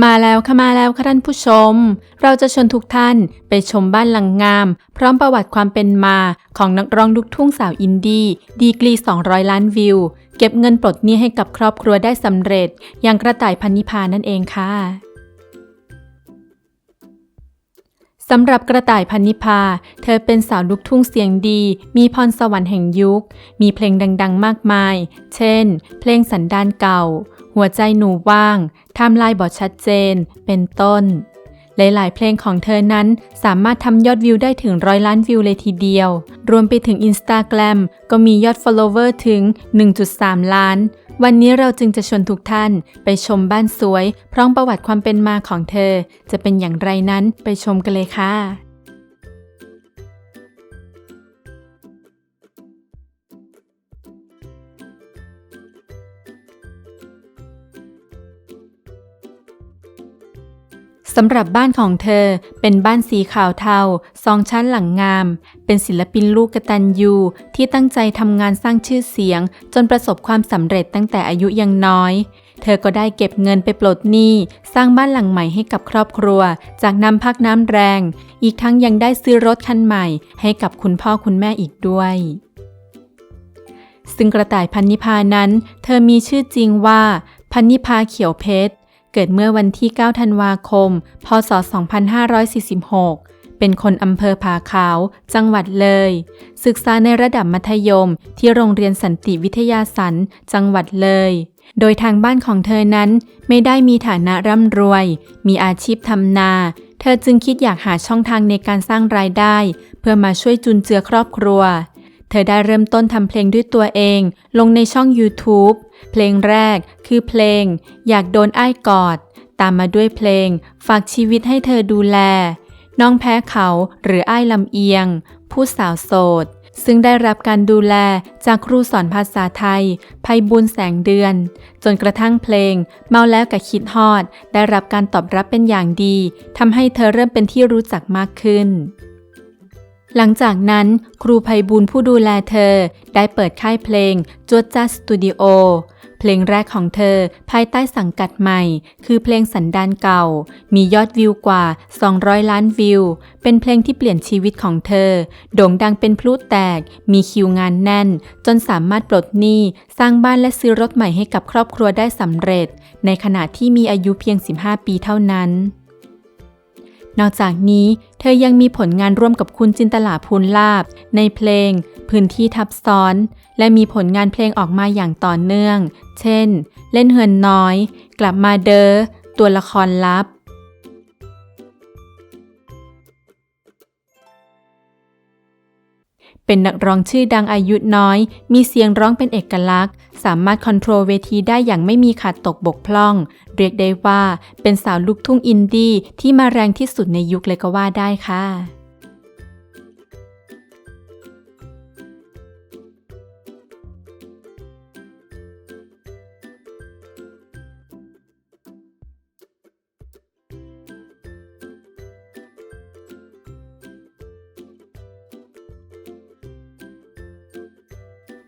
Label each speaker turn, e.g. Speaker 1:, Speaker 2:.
Speaker 1: มาแล้วค่ะมาแล้วค่ะท่านผู้ชม เราจะชวนทุกท่านไปชมบ้านหลังงาม พร้อมประวัติความเป็นมาของนักร้องลูกทุ่งสาวอินดี้ดีกรี 200 ล้านวิว เก็บเงินปลดหนี้ให้กับครอบครัวได้สำเร็จ อย่างกระต่ายพันนิพานั่นเองค่ะสำหรับกระต่ายพันนิพา เธอเป็นสาวลูกทุ่งเสียงดี มีพรสวรรค์แห่งยุค มีเพลงดัง ๆ มากมาย เช่น เพลงสันดานเก่า หัวใจหนูว่างไทม์ไลน์บอดชัดเจน เป็นต้น หลาย ๆ เพลงของเธอนั้นสามารถทำยอดวิวได้ถึงร้อยล้านวิวเลยทีเดียว รวมไปถึง Instagram ก็มียอด follower ถึง 1.3 ล้าน วันนี้เราจึงจะชวนทุกท่านไปชมบ้านสวย พร้อมประวัติความเป็นมาของเธอ จะเป็นอย่างไรนั้นไปชมกันเลยค่ะ สำหรับบ้านของเธอเป็นบ้านสีขาวเทาสองชั้นหลังงาม เป็นศิลปินลูกกตัญญูที่ตั้งใจทำงานสร้างชื่อเสียง จนประสบความสำเร็จตั้งแต่อายุยังน้อย เธอก็ได้เก็บเงินไปปลดหนี้สร้างบ้านหลังใหม่ให้กับครอบครัว จากน้ำพักน้ำแรง อีกทั้งยังได้ซื้อรถคันใหม่ให้กับคุณพ่อคุณแม่อีกด้วยซึ่งกระต่ายพันนิพานั้น เธอมีชื่อจริงว่า พันนิพาเขียวเพชร เกิดเมื่อวันที่ 9 ธันวาคม พศ 2546 เป็นคนอำเภอผาขาว จังหวัดเลย ศึกษาในระดับมัธยมที่โรงเรียนสันติวิทยาสัน จังหวัดเลย โดยทางบ้านของเธอนั้นไม่ได้มีฐานะร่ำรวย มีอาชีพทำนา เธอจึงคิดอยากหาช่องทางในการสร้างรายได้ เพื่อมาช่วยจุนเจือครอบครัว เธอได้เริ่มต้นทำเพลงด้วยตัวเอง ลงในช่อง YouTube เพลงแรกคือเพลง อยากโดนอ้ายกอด ตามมาด้วยเพลง ฝากชีวิตให้เธอดูแล น้องแพ้เขาหรืออ้ายลำเอียง ผู้สาวโสด ซึ่งได้รับการดูแลจากครูสอนภาษาไทยภัยบุญแสงเดือน จนกระทั่งเพลง เมาแล้วกับคิดฮอด ได้รับการตอบรับเป็นอย่างดีทำให้เธอเริ่มเป็นที่รู้จักมากขึ้น หลังจากนั้นครูภัยบุญผู้ดูแลเธอ ได้เปิดค่ายเพลงจวดจ้าสตูดิโอเพลงแรกของเธอภายใต้สังกัดใหม่ คือเพลงสันดานเก่า มียอดวิวกว่า 200 ล้านวิว เป็นเพลงที่เปลี่ยนชีวิตของเธอ โด่งดังเป็นพลุแตก มีคิวงานแน่น จนสามารถปลดหนี้ สร้างบ้านและซื้อรถใหม่ให้กับครอบครัวได้สำเร็จ ในขณะที่มีอายุเพียง 15 ปีเท่านั้น นอกจากนี้เธอยังมีผลงานร่วมกับคุณจินตลาภูลลาบ ในเพลง พื้นที่ทับซ้อน และมีผลงานเพลงออกมาอย่างต่อเนื่อง เช่น เล่นเฮือนน้อย กลับมาเดอ้อตัวละครลับ เป็นนักร้องชื่อดังอายุน้อย มีเสียงร้องเป็นเอกลักษณ์ สามารถคอนโทรลเวทีได้อย่างไม่มีขาดตกบกพร่อง เรียกได้ว่าเป็นสาวลูกทุ่งอินดี้ที่มาแรงที่สุดในยุคเลยก็ว่าได้ค่ะ